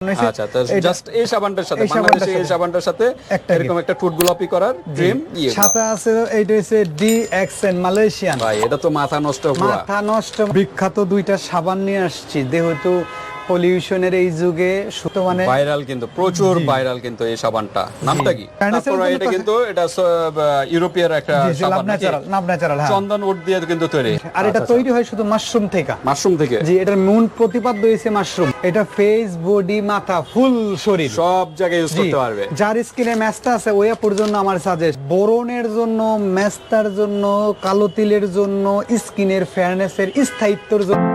আচ্ছা জাস্ট এই সাবানটার সাথে এই বাংলাদেশে এই সাবানটার সাথে একটা এরকম একটা ঠোঁট গোলাপি করার ক্রিম সাথে আছে এইটা হচ্ছে মালয়েশিয়ান ভাই এটা তো মাথা নষ্ট মাথা নষ্ট। বিখ্যাত দুইটা সাবান নিয়ে আসছি যেহেতু পলিউশনের এই যুগে সুতো মানে ভাইরাল কিন্তু প্রচুর ভাইরাল কিন্তু এই সাবানটা। নামটা কি? এটা কিন্তু এটা ইউরোপিয়ার একটা সাবান? ন্যাচারাল হ্যাঁ। চন্দন উড দিয়ে কিন্তু তৈরি। আর এটা তৈরি হয় শুধু মাশরুম থেকে। মাশরুম থেকে? জি এটার মূল প্রতিপাদ্য হয়েছে মাশরুম এটা ফেস বডি মাথা ফুল শরীর। সব জায়গায় ইউজ করতে পারবে। যার স্কিনে ম্যাচটা আছে ওই আপুর জন্য আমার সাজেস্ট বোরনের জন্য ম্যাচটার জন্য কালো তিলের জন্য স্কিনের ফেয়ারনেসের স্থায়িত্বর জন্য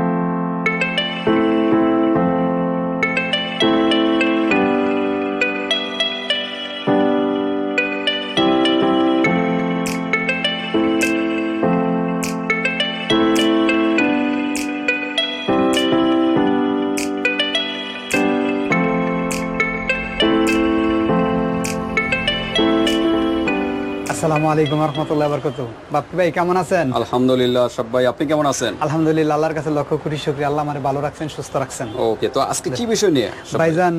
আসসালামু আলাইকুম রহমতুল্লাহ বরকত বাপ্পি ভাই কেমন আছেন? আলহামদুলিল্লাহ সব ভাই আপনি কেমন আছেন? আলহামদুলিল্লাহ আল্লাহর কাছে লক্ষ কোটি শুকরিয়া। আল্লাহ আমার ভালো রাখছেন সুস্থ রাখছেন। ওকে তো আজকে কি বিষয় নিয়ে? ভাইজান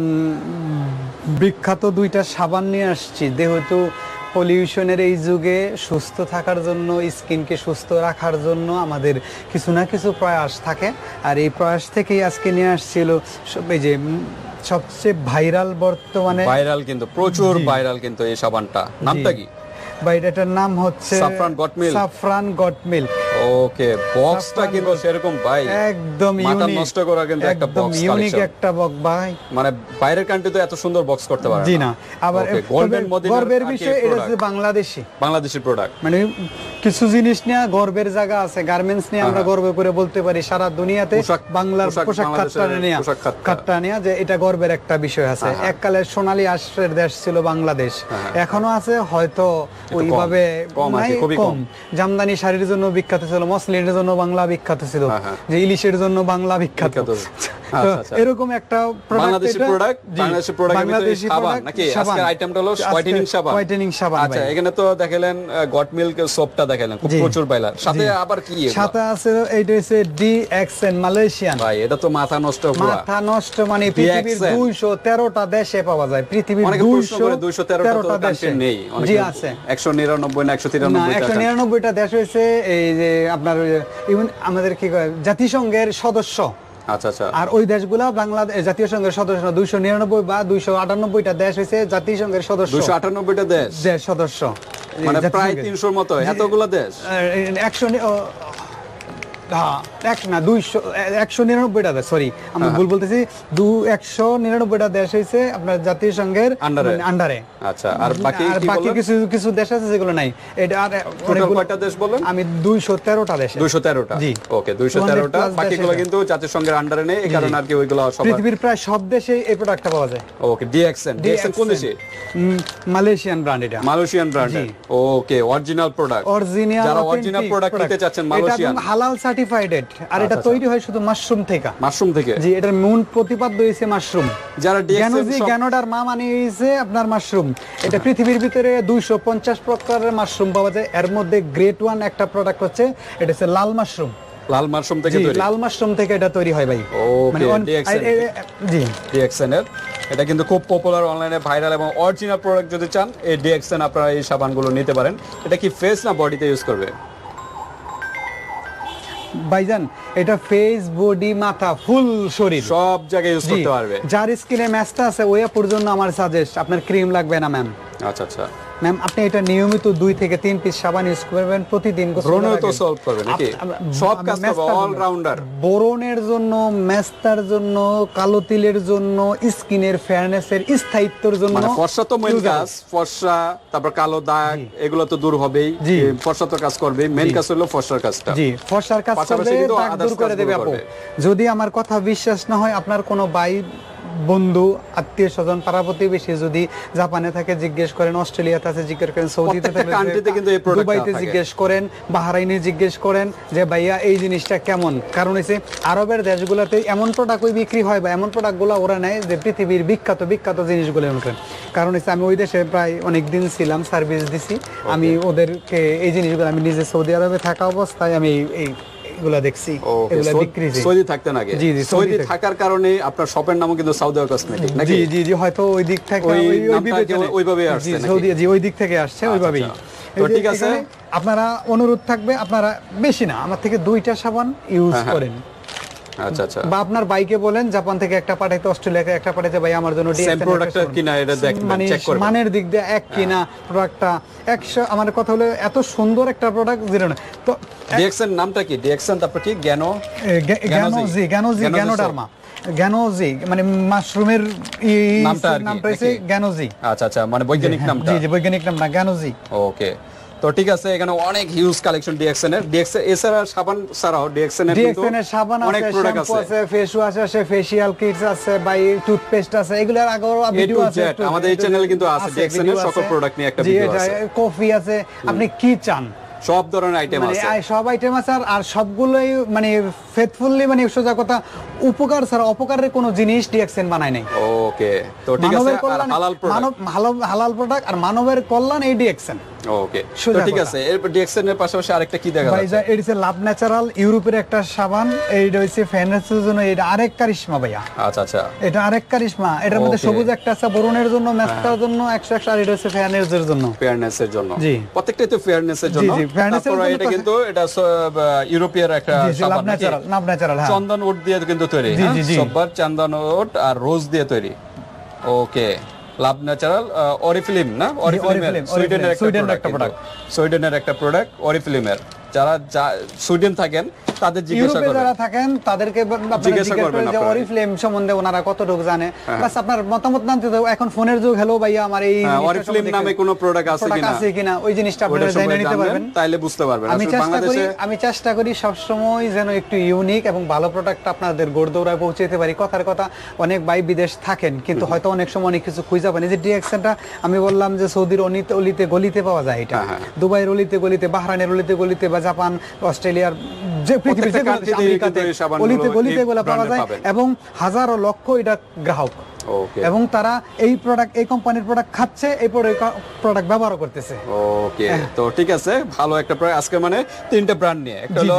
বিখ্যাত দুইটা সাবান নিয়ে আসছি। যেহেতু পলিউশনের এই যুগে সুস্থ থাকার জন্য স্কিনকে সুস্থ রাখার জন্য আমাদের কিছু না কিছু প্রয়াস থাকে। আর এই প্রয়াস থেকেই আজকে নিয়ে আসছিল এই যে সবচেয়ে ভাইরাল বর্তমানে ভাইরাল কিন্তু প্রচুর ভাইরাল কিন্তু এই সাবানটা। নামটা কি? বা এটার নাম হচ্ছে। সাফরান গট মিল্ক ওকে বক্সটা কিন্তু সেরকম ভাই। একদম মাথা নষ্ট করা কিন্তু একটা একদম ইউনিক একটা ভাই। মানে বাইরের কান্ট্রি তো এত সুন্দর বক্স করতে পারে জি না। আবার গর্বের বিষয় এটা হচ্ছে বাংলাদেশি। বাংলাদেশি প্রোডাক্ট মানে কিছু জিনিস নিয়ে গর্বের জায়গা আছে। গার্মেন্টস নিয়ে আমরা গর্ব করে বলতে পারি সারা দুনিয়াতে বাংলার পোশাক খাতটা নিয়ে। খাতটা। নিয়ে যে এটা গর্বের একটা বিষয় আছে। হ্যাঁ, হ্যাঁ। এককালে সোনালী আশ্রয়ের দেশ ছিল বাংলাদেশ। এখনও আছে হয়তো ওইভাবে খুবই কম। জামদানি শাড়ির জন্য বিখ্যাত ছিল মসলিনের জন্য বাংলা বিখ্যাত ছিল হ্যাঁ, হ্যাঁ। যে ইলিশের জন্য বাংলা বিখ্যাত আচ্ছা, আচ্ছা। এরকম একটা বাংলাদেশি প্রোডাক্ট বাংলাদেশি প্রোডাক্ট বাংলাদেশি সাবান নাকি? আজকের আইটেমটা হলো হোয়াইটেনিং সাবান। আচ্ছা এখানে তো দেখালেন গট মিল্ক সোপটা দেখালেন খুব প্রচুর বাইলার সাথে আবার কি সাথে আছে এইটা হচ্ছে মালয়েশিয়ান ভাই এটা তো মাথা নষ্ট পুরা। মাথা নষ্ট মানে পৃথিবীর DXN দুইশো তেরোটা দেশে পাওয়া যায়। পৃথিবীর অনেকে প্রশ্ন দুইশো করে দুইশো তেরোটা তো তেরোটা দেশে। নেই। জি আছে। একশো নিরানব্বই না একশো না তিরানব্বই একশো নিরানব্বইটা দেশ হয়েছে এই যে আপনার ইউন আমাদের কি কয় জাতিসংঘের সদস্য। আচ্ছা আচ্ছা। আর ওই দেশগুলা বাংলাদেশ জাতীয় সংঘের সদস্য দুইশো নিরানব্বই বা দুইশো আটানব্বইটা দেশ হয়েছে জাতীয় সংঘের সদস্য। দুইশো আটানব্বইটা দেশ? দেশ সদস্য। মানে প্রায় তিনশোর মতো এতগুলো দেশ? একশো হ্যাঁ, এক না দুইশো একশো নিরানব্বইটা দেশ সরি আমি হ্যাঁ, ভুল বলতেছি। দু একশো নিরানব্বইটা দেশ হয়েছে আপনার জাতীয় সংঘের আন্ডারে। আচ্ছা আর বাকি বাকি কিছু কিছু দেশ আছে যেগুলো নাই। এটা আর কয়টা দেশ বলেন? আমি দুইশো তেরোটা দেশে। দুইশো তেরোটা? জি। ওকে দুইশো তেরোটা। বাকিগুলো দেশে। কিন্তু জাতিসংঘের আন্ডারে নেই এই কারণে আর কি ওইগুলো পৃথিবীর প্রায় সব দেশে এই প্রোডাক্টটা পাওয়া যায়। ওকে ডিএক্সএন ডিএক্সএন কোন দেশে? মালয়েশিয়ান ব্র্যান্ড এটা। মালয়েশিয়ান ব্র্যান্ডের ওকে অরিজিনাল প্রোডাক্ট অরিজিনাল যারা অরিজিনাল প্রোডাক্ট নিতে চাচ্ছেন মালয়েশিয়ান হালাল সার্টিফাইডেড আর এটা তৈরি হয় শুধু মাশরুম থেকে। মাশরুম থেকে? জি এটার মূল প্রতিপাদ্য হয়েছে মাশরুম যারা জ্ঞানডার মা মানে হয়েছে আপনার মাশরুম এটা পৃথিবীর ভিতরে দুইশো পঞ্চাশ প্রকারের মাশরুম পাওয়া যায়। এর মধ্যে গ্রেট ওয়ান একটা প্রোডাক্ট হচ্ছে এটা হচ্ছে লাল মাশরুম লাল মাশরুম থেকে তৈরি? লাল মাশরুম থেকে এটা তৈরি হয় ভাই। মানে ওকে ডিএক্সএন এ- জি। ডিএক্সএন এর। এটা কিন্তু খুব পপুলার অনলাইনে ভাইরাল এবং অরিজিনাল প্রোডাক্ট যদি চান এই ডিএক্সএন আপনারা এই সাবানগুলো নিতে পারেন। এটা কি ফেস না বডিতে ইউজ করবে? ভাইজান এটা ফেস বডি মাথা ফুল শরীর। সব জায়গায় ইউজ করতে পারবে। যার স্কিনে ম্যাচটা আছে ওই পর্যন্ত জন্য আমার সাজেস্ট আপনার ক্রিম লাগবে না ম্যাম আচ্ছা আচ্ছা। ম্যাম আপনি এটা নিয়মিত দুই থেকে তিন পিস সাবান ইউজ করবেন প্রতিদিন ব্রণও তো সলভ করবে নাকি? সব কাজ বোরনের জন্য মেস্তার জন্য কালো তিলের জন্য স্কিনের ফেয়ারনেসের স্থায়িত্বর জন্য মানে ফর্সা তো মেন কাজ ফর্সা তারপর কালো দাগ এগুলো তো দূর হবেই। জি। ফর্সা তো কাজ করবে মেন কাজ হলো ফর্সার কাজটা। জি ফর্সার কাজ করবে দাগ দূর করে দেবে আপু। যদি আমার কথা বিশ্বাস না হয় আপনার কোনো ভাই বন্ধু আত্মীয় স্বজন পাড়া প্রতিবেশী যদি জাপানে থাকে জিজ্ঞেস করেন অস্ট্রেলিয়াতে আছে জিজ্ঞেস করেন সৌদিতে থাকে, কিন্তু এই দুবাইতে জিজ্ঞেস করেন বাহারাইনে জিজ্ঞেস করেন যে ভাইয়া এই জিনিসটা কেমন? কারণ হচ্ছে আরবের দেশগুলোতে এমন প্রোডাক্ট বিক্রি হয় বা এমন প্রোডাক্টগুলো ওরা নেয় যে পৃথিবীর বিখ্যাত বিখ্যাত জিনিসগুলো ওঠে কারণ হচ্ছে আমি ওই দেশে প্রায় অনেক দিন ছিলাম সার্ভিস দিছি। আমি ওদেরকে এই জিনিসগুলো আমি নিজে সৌদি আরবে থাকা অবস্থায় আমি এই এগুলা দেখছি এগুলা বিক্রি সৌদি থাকতেন আগে জি, জি, সৌদি থাকার কারণে আপনার শপের নামও কিন্তু সাউদি কসমেটিক নাকি জি জি জি হয়তো ওই দিক থেকে ওই ওই- ওই নামটা কি বিবেচনায়- ওইভাবেই জি, আসছে সৌদি জি ওই দিক থেকে আসছে আচ্ছা, ওইভাবেই আচ্ছা। তো ঠিক আছে। আপনারা অনুরোধ থাকবে আপনারা বেশি না আমার থেকে দুইটা সাবান ইউজ হ্যাঁ, হ্যাঁ। করেন আচ্ছা আচ্ছা। বা আপনার বাইকে বলেন জাপান থেকে একটা পাঠাইতে অস্ট্রেলিয়াকে একটা পাঠাইতে ভাই আমার জন্য সেম প্রোডাক্টটা কিনা এটা দেখবেন মানে চেক করবেন। মানের দিক দিয়ে এক কিনা প্রোডাক্টটা একশো আমার কথা হলো এত সুন্দর একটা প্রোডাক্ট জিরো না। তো ডিএক্সএন নামটা কি? ডিএক্সএন তারপর কি? জ্ঞানো Ganozhi Ganozhi. Ganozhi Ganozhi Ganoderma Ganozhi মানে মাশরুমের নামটা আর নামটা হচ্ছে গ্যানোজি আচ্ছা আচ্ছা মানে বৈজ্ঞানিক নামটা। জি জি বৈজ্ঞানিক নাম না গ্যানোজি ওকে তো ঠিক আছে এখানে অনেক হিউজ কালেকশন ডিএক্সএন এর। ডিএক্সএন এছাড়া সাবান ছাড়াও ডিএক্সএন এর ডিএক্সএন এর সাবান অনেক প্রোডাক্ট আছে। আছে ফেস ওয়াশ আছে ফেশিয়াল কিটস আছে বাই টুথপেস্ট আছে এগুলোর আগেও ভিডিও আছে আমাদের এই চ্যানেলে কিন্তু আছে, DXN এর সকল আছে। product নিয়ে একটা এটা আছে। কফি আছে আপনি কি চান? সব ধরনের আইটেম মানে আছে। সব আইটেম আছে আর- আর সবগুলোই মানে ফেথফুলি মানে সোজা কথা উপকার ছাড়া অপকারের কোনো জিনিস ডিএক্সএন বানায় নাই। ওকে তো ঠিক আছে আর হালাল প্রোডাক্ট মানব হালাল প্রোডাক্ট আর মানবের কল্যাণ এই ডিএক্সএন ওকে ঠিক আছে এরপর ডিএক্সএন এর পাশাপাশি আরেকটা কি দেখা ভাই যাচ্ছে? এটা হচ্ছে লাভ ন্যাচারাল ইউরোপের একটা সাবান এইটা হচ্ছে ফ্যানেসের জন্য এটা আরেক কারিশমা ভাইয়া। আচ্ছা আচ্ছা। এটা আরেক কারিশমা এটার মধ্যে সবুজ একটা আছে বরুণের জন্য মেস্তার জন্য আর এটা হচ্ছে জন্য। ফেয়ারনেস এর জন্য। জি। প্রত্যেকটাই তো ফেয়ারনেস এর জন্য। জি, fairness এর জন্য এটা কিন্তু এটা ইউরোপিয়ার একটা জি, জি, লাভ সাবান ন্যাচারাল লাভ ন্যাচারাল হ্যাঁ। চন্দন উড দিয়ে কিন্তু তৈরি জি, হ্যাঁ? জি, জি। চন্দন উড আর রোজ দিয়ে তৈরি। ওকে লাভ ন্যাচারাল অরিফিলিম না? Oriflame, সুইডেনের একটা প্রোডাক্ট একটা প্রোডাক্ট সুইডেনের একটা প্রোডাক্ট অরিফিলিমের যারা সুইডেন থাকেন তাদের জিজ্ঞাসা করবেন। যারা থাকেন তাদেরকে আপনারা জিজ্ঞাসা করবেন যে অরিফ্লেম সম্বন্ধে ওনারা কতটুকু জানে। বাস আপনার মতামত জানতে তো এখন ফোনের যুগ হ্যালো ভাইয়া আমার এই হ্যাঁ, অরিফ্লেম নামে কোনো প্রোডাক্ট আছে কিনা? আছে কিনা ওই জিনিসটা আপনারা জেনে নিতে পারবেন। তাইলে বুঝতে পারবেন। আমি চেষ্টা করি আমি চেষ্টা করি সবসময় যেন একটু ইউনিক এবং ভালো প্রোডাক্ট আপনাদের গোড়দৌড়ায় পৌঁছাতে পারি। কথার কথা অনেক ভাই বিদেশ থাকেন কিন্তু হয়তো অনেক সময় অনেক কিছু খুঁজে পান এই যে ডিএক্সনটা আমি বললাম যে সৌদির অনিতে অলিতে গলিতে পাওয়া যায় এটা। হ্যাঁ, হ্যাঁ। দুবাইয়ের অলিতে গলিতে বাহরাইনের অলিতে গলিতে বা জাপান অস্ট্রেলিয়ার যে আমেরিকাতে অলিতে গলিতে এগুলো পাওয়া যায় এবং হাজারো লক্ষ এটা গ্রাহক। এবং তারা এই প্রোডাক্ট এই কোম্পানির প্রোডাক্ট খাচ্ছে এই প্রোডাক্ট ব্যবহার করতেছে। ওকে তো ঠিক আছে ভালো একটা প্রায় আজকে মানে তিনটা ব্র্যান্ড নিয়ে। একটা হলো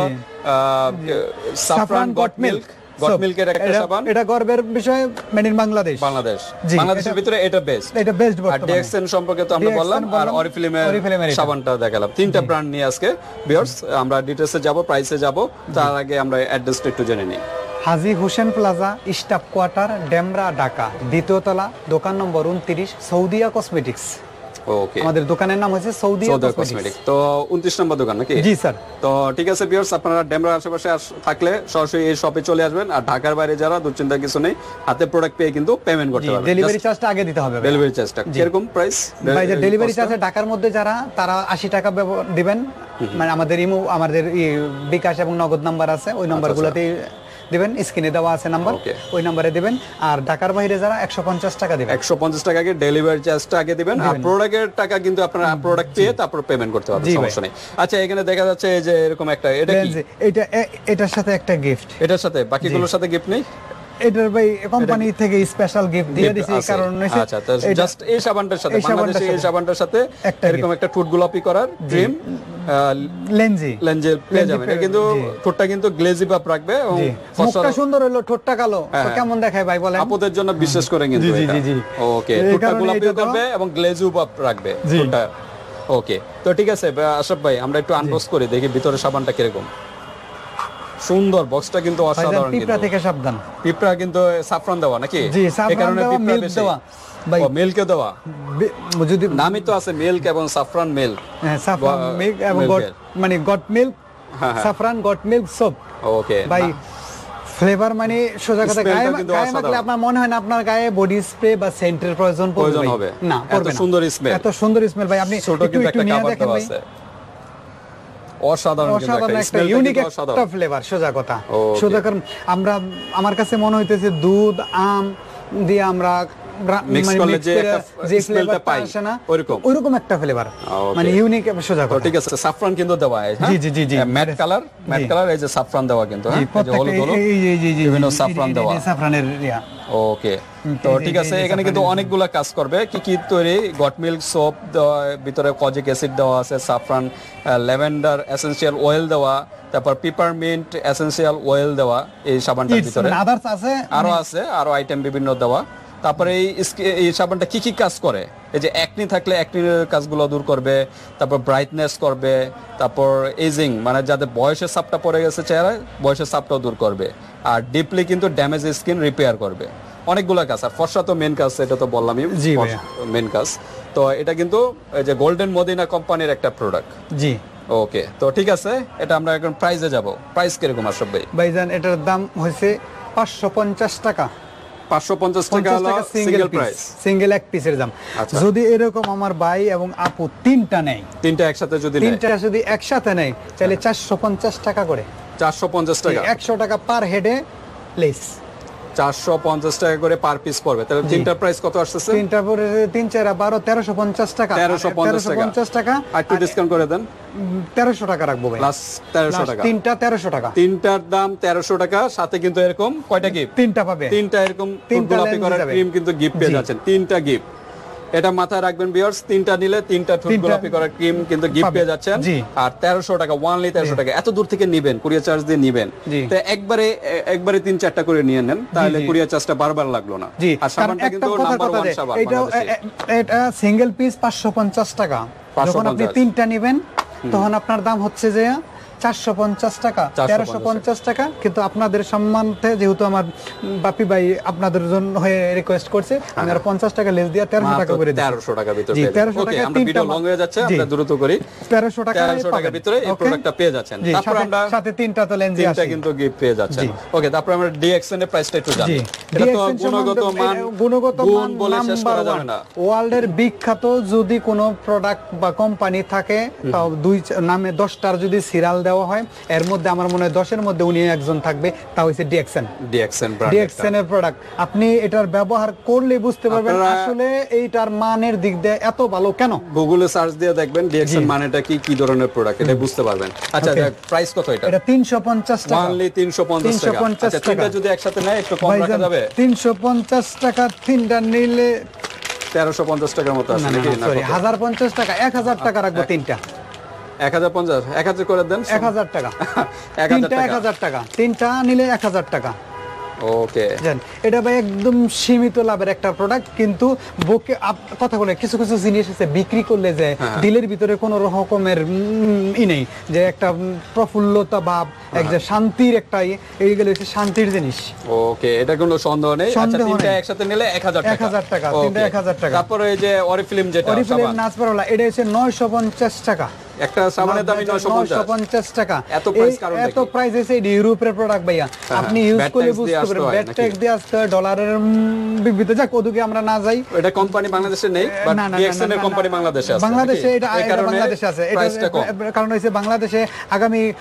সাফরান গট মিল্ক গট একটা সাবান। এটা গর্বের বিষয় মেড ইন বাংলাদেশ। বাংলাদেশ বাংলাদেশের ভিতরে এটা বেস্ট এটা বেস্ট বর্তমানে। ডিএক্সএন সম্পর্কে তো আমরা বললাম আর অরিফিলিমের সাবানটা দেখালাম। তিনটা ব্র্যান্ড নিয়ে আজকে ভিউয়ার্স আমরা ডিটেইলসে যাব প্রাইসে যাব। তার আগে আমরা অ্যাড্রেসটা একটু জেনে নিই। Haji Hossain plaza staff quarter Demra Dhaka. দ্বিতীয় তলা দোকান নম্বর উনত্রিশ সৌদিয়া কসমেটিক্স আমাদের দোকানের নাম হচ্ছে কসমেটিক্স কসমেটিক তো উনত্রিশ নম্বর দোকান নাকি? জি স্যার। তো ঠিক আছে আপনারা ডেমরার আশেপাশে থাকলে সরাসরি এই শপে চলে আসবেন। আর ঢাকার বাইরে যারা দুশ্চিন্তার কিছু নেই হাতে প্রোডাক্ট পেয়ে কিন্তু পেমেন্ট করতে পারবেন। ডেলিভারি চার্জটা আগে দিতে হবে ডেলিভারি চার্জটা কীরকম প্রাইস ভাই ডেলিভারি চার্জ ঢাকার মধ্যে যারা তারা আশি টাকা দিবেন। মানে আমাদের ইমো আমাদের বিকাশ এবং নগদ নাম্বার আছে। ওই নাম্বারগুলোতেই দিবেন স্ক্রিনে দেওয়া আছে নাম্বার ওই নাম্বারে দিবেন। আর ঢাকার বাইরে যারা একশো পঞ্চাশ টাকা দিবেন। একশো পঞ্চাশ টাকাকে ডেলিভারি চার্জটা আগে দিবেন। আর প্রোডাক্টের টাকা কিন্তু আপনারা প্রোডাক্ট পেয়ে তারপর পেমেন্ট করতে পারবেন সমস্যা নেই। আচ্ছা এখানে দেখা যাচ্ছে এই যে এরকম একটা এটা কি? এটা এটার সাথে একটা গিফট এটার সাথে বাকিগুলোর সাথে গিফট নেই? এটার ভাই কোম্পানি থেকে স্পেশাল গিফট দিয়ে দিছি কারণ আচ্ছা জাস্ট এই সাবানটার সাথে বাংলাদেশে এই সাবানটার সাথে এরকম একটা ঠোঁট গোলাপি করার ক্রিম লেন্সি লেঞ্জে পেয়ে যাবেন। কিন্তু ঠোঁটটা কিন্তু গ্লেজি ভাব রাখবে এবং মুখটা সুন্দর হলো ঠোঁটটা কালো। হ্যাঁ। কেমন দেখায় ভাই বলেন? আপুদের জন্য বিশেষ করে কিন্তু জি, জি, জি। ওকে ঠোঁটটা গোলাপি করবে এবং গ্লেজু ভাব রাখবে ঠোঁটটা। ওকে তো ঠিক আছে আশরাফ ভাই আমরা একটু আনবক্স করি দেখি ভিতরে সাবানটা কীরকম। সুন্দর বক্সটা কিন্তু অসাধারণ পিঁপড়া থেকে সাবধান। পিঁপড়া কিন্তু সাফরান দেওয়া নাকি? জি, কারণে দেওয়া, বেশি। দেওয়া। ভাই- ও মিল্কে দেওয়া? যদি নামই তো আছে মিল্ক এবং সাফরান মিল্ক হ্যাঁ, গ- milk এবং গট মানে goat milk. Saffron goat milk soap okay ভাই ফ্লেভার মানে সোজা কথা গায়ে গায়ে মাখলে আপনার মনে হয় না আপনার গায়ে বডি স্প্রে বা সেন্টের প্রয়োজন পড়বে। না এত সুন্দর smell। এত সুন্দর স্মেল ভাই আপনি ছোট কিন্তু একটা কাভার দেখেন দেওয়া আছে। অসাধারণ অসাধারণ একটা একটা ইউনিক একটা ফ্লেভার সোজা কথা। সোজা কারণ আমরা আমার কাছে মনে হইতেছে দুধ আম দিয়ে আমরা রা- Mix মানে করলে যে যে পাই, না ওইরকম। ওইরকম একটা ফ্লেভার মানে ইউনিক সোজা কথা। ঠিক আছে সাফরান কিন্তু দেওয়া হয় জি, জি, জি, জি। ম্যাট কালার ম্যাট কালার এই যে সাফরান দেওয়া কিন্তু হ্যাঁ? হলুদ হলুদ। বিভিন্ন সাফরান দেওয়া। সাফরানের ইয়া। ওকে তো ঠিক আছে এখানে কিন্তু অনেকগুলা কাজ করবে। কি কি তৈরি? গট মিল্ক সোপ ভিতরে কজিক অ্যাসিড দেওয়া আছে সাফরান ল্যাভেন্ডার এসেনশিয়াল অয়েল দেওয়া তারপর পিপারমিন্ট এসেনশিয়াল অয়েল দেওয়া এই সাবানটার ভিতরে। আদার্স আছে আরও আছে আরও আইটেম বিভিন্ন দেওয়া। তারপরে এই এই সাবানটা কি কি কাজ করে? এই যে একনি থাকলে একনির কাজগুলো দূর করবে তারপর ব্রাইটনেস করবে তারপর এজিং মানে যাদের বয়সের সাপটা পড়ে গেছে চেহারায় বয়সের সাপটাও দূর করবে। আর ডিপলি কিন্তু ড্যামেজ স্কিন রিপেয়ার করবে। অনেকগুলো কাজ। আর ফর্সা তো মেন কাজ এটা তো বললামই জি। মেন কাজ। তো এটা কিন্তু এই যে গোল্ডেন মদিনা কোম্পানির একটা প্রোডাক্ট জি। ওকে তো ঠিক আছে এটা আমরা এখন প্রাইসে যাব। প্রাইস কীরকম আসব ভাই? ভাইজান এটার দাম হয়েছে পাঁচশো পঞ্চাশ টাকা। পাঁচশো পঞ্চাশ টাকা সিঙ্গেল সিঙ্গেল প্রাইস সিঙ্গেল এক পিসের দাম। আচ্ছা। যদি এরকম আমার ভাই এবং আপু তিনটা নেয় তিনটা একসাথে যদি তিনটা যদি একসাথে নেয় তাহলে চারশো পঞ্চাশ টাকা করে। চারশো পঞ্চাশ টাকা। একশো টাকা পার হেডে লেস চারশো পঞ্চাশ টাকা করে পার পিস পড়বে। তাহলে তিনটা প্রাইস কত আসতেছে? তিনটা পরে তিন চার বারো তেরোশো পঞ্চাশ টাকা। তেরোশো পঞ্চাশ টাকা। আর একটু ডিসকাউন্ট করে দেন। তেরোশো টাকা রাখব ভাই। প্লাস তেরোশো টাকা। তিনটা তেরোশো টাকা। তিনটার দাম তেরোশো টাকা সাথে কিন্তু এরকম কয়টা গিফট তিনটা পাবে। তিনটা এরকম তিনটা গোলাপি করার ক্রিম কিন্তু গিফট পেয়ে যাচ্ছেন। তিনটা গিফট এটা মাথায় রাখবেন বিয়ার্স তিনটা নিলে তিনটা ঠোঁট গোলাপি করার ক্রিম কিন্তু গিফট পেয়ে যাচ্ছেন। আর তেরোশো টাকা ওয়ানলি তেরোশো টাকা এত দূর থেকে নিবেন কুরিয়ার চার্জ দিয়ে নিবেন। তো একবারে একবারে তিন চারটা করে নিয়ে নেন তাহলে। কুরিয়ার চার্জটা বারবার লাগল না। আর সাবানটা কিন্তু নাম্বার ওয়ান সাবান এটা সিঙ্গেল পিস পাঁচশো পঞ্চাশ টাকা। যখন আপনি তিনটা নেবেন তখন আপনার দাম হচ্ছে যে চারশো পঞ্চাশ টাকা তেরোশো পঞ্চাশ টাকা। কিন্তু আপনাদের সম্মানতে যেহেতু আমার বাপি ভাই আপনাদের জন্য হয়ে রিকোয়েস্ট করছে আমি আর পঞ্চাশ টাকা লেস দিয়ে তেরোশো টাকা করে তেরোশো টাকা ভিতরে জি, পেয়ে যাবেন। 1300 ওকে টাকা তিনটা লং হয়ে যাচ্ছে আমরা দ্রুত করি। তেরোশো টাকা তেরোশো টাকার ভিতরে এই প্রোডাক্টটা পেয়ে যাচ্ছেন। তারপর আমরা সাথে তিনটা তো লেন্স তিনটা কিন্তু গিফট পেয়ে যাচ্ছেন। ওকে তারপর আমরা ডিএক্সএন এর প্রাইসটা একটু জানি এটা তো গুণগত মান গুণগত মান বলে শেষ করা যাবে না। ওয়ার্ল্ডের বিখ্যাত যদি কোনো প্রোডাক্ট বা কোম্পানি থাকে তাও দুই নামে দশটার যদি সিরিয়াল দেওয়া হয়। এর মধ্যে আমার মনে হয় দশের মধ্যে উনি একজন থাকবে তা হচ্ছে ডিএক্সএন। ব্র্যান্ড ডিএক্সএন এর প্রোডাক্ট আপনি এটার ব্যবহার করলে বুঝতে পারবেন আসলে এইটার মানের দিক দিয়ে এত ভালো কেন? গুগলে সার্চ দিয়ে দেখবেন ডিএক্সএন মানেটা কি কি ধরনের প্রোডাক্ট এটা বুঝতে পারবেন। আচ্ছা প্রাইস কত এটা? এটা তিনশো পঞ্চাশ টাকা। ওয়ানলি 350 টাকা। আচ্ছা তিনটা যদি একসাথে নেয় একটু কম রাখা যাবে? তিনশো পঞ্চাশ টাকা তিনটা নিলে 1350 টাকার মতো আছে নাকি? না সরি কত? হাজার পঞ্চাশ টাকা এক হাজার টাকা রাখব তিনটা। 1050 1000 করে দেন। এক হাজার টাকা। তিনটা এক হাজার টাকা। তিনটা নিলে এক হাজার টাকা। ওকে। এটা ভাই একদম সীমিত লাভের একটা প্রোডাক্ট কিন্তু বুকে কথা বলে কিছু কিছু জিনিস আছে বিক্রি করলে যে হ্যাঁ। দিলের ভিতরে কোনো রকমের ই নেই। যে একটা প্রফুল্লতা ভাব এক হ্যাঁ। যে শান্তির একটা এইগুলো হচ্ছে শান্তির জিনিস। ওকে এটা কোনো সন্দেহ নেই। আচ্ছা তিনটা একসাথে নিলে 1000 টাকা। 1000 টাকা, তিনটা Okay. 1000 টাকা। তারপরে এই যে অরিফিল্ম যেটা। এটা হচ্ছে নয়শো পঞ্চাশ টাকা। একটা সাবানের দামই 950 টাকা। এত price এই- এত প্রাইস এসে ইউরোপের প্রোডাক্ট ভাইয়া। আপনি। ইউজ করলে বুঝতে পারবেন। ব্যাট ট্যাক্স দিয়ে আসতে ডলারের বিবৃতি যাক ওদিকে আমরা না যাই। এটা কোম্পানি বাংলাদেশে নেই বাট না, না, না, ডিএক্সএন না, এর কোম্পানি বাংলাদেশে আছে বাংলাদেশে এটা এই এটা কারণে বাংলাদেশে আছে। এটা কারণ হচ্ছে বাংলাদেশে আগামী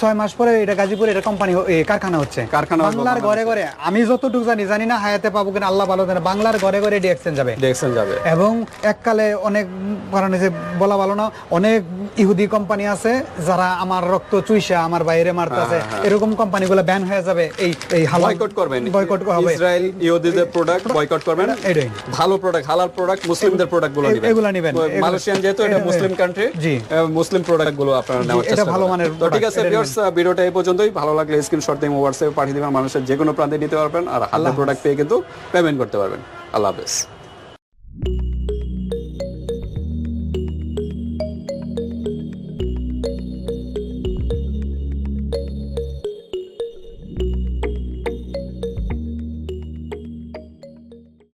ছয় মাস পরে এটা গাজীপুরে এটা কোম্পানি কারখানা হচ্ছে। কারখানা বাংলার ঘরে ঘরে আমি যতটুকু জানি জানি না হায়াতে পাবো কিনা আল্লাহ ভালো জানে বাংলার ঘরে ঘরে ডিএক্সেন যাবে। ডিএক্সএন যাবে। এবং এককালে অনেক কারণ যে বলা ভালো না অনেক ইহুদি কোম্পানি আছে যারা আমার রক্ত চুইসা আমার বাইরে মারতেছে। হ্যাঁ, হ্যাঁ। এরকম কোম্পানিগুলো ব্যান হয়ে যাবে এই এই বয়কট করবেন। বয়কট হবে। ইসরায়েল ইহুদিদের প্রোডাক্ট বয়কট করবেন। এটাই। ভালো প্রোডাক্ট হালাল প্রোডাক্ট মুসলিমদের প্রোডাক্টগুলো নেবেন। এগুলা নিবেন। মালয়েশিয়ান যেহেতু এটা মুসলিম কান্ট্রি জি। মুসলিম প্রোডাক্টগুলো আপনারা নেওয়ার এটা ভালো মানের তো ঠিক আছে ভিউয়ার্স ভিডিওটা এই পর্যন্তই। ভালো লাগলে স্ক্রিনশট দিয়ে হোয়াটসঅ্যাপে পাঠিয়ে দিবেন। মানুষের যে কোনো প্রান্তে নিতে পারবেন। আর হাতে প্রোডাক্ট পেয়ে কিন্তু পেমেন্ট করতে পারবেন। আল্লাহ হাফেজ।